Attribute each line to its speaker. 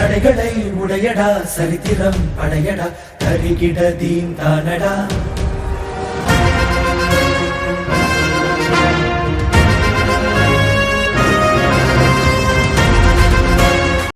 Speaker 1: தடைகளை உடையடா சரித்திரம் படையடா தருகிட தீம் தானடா.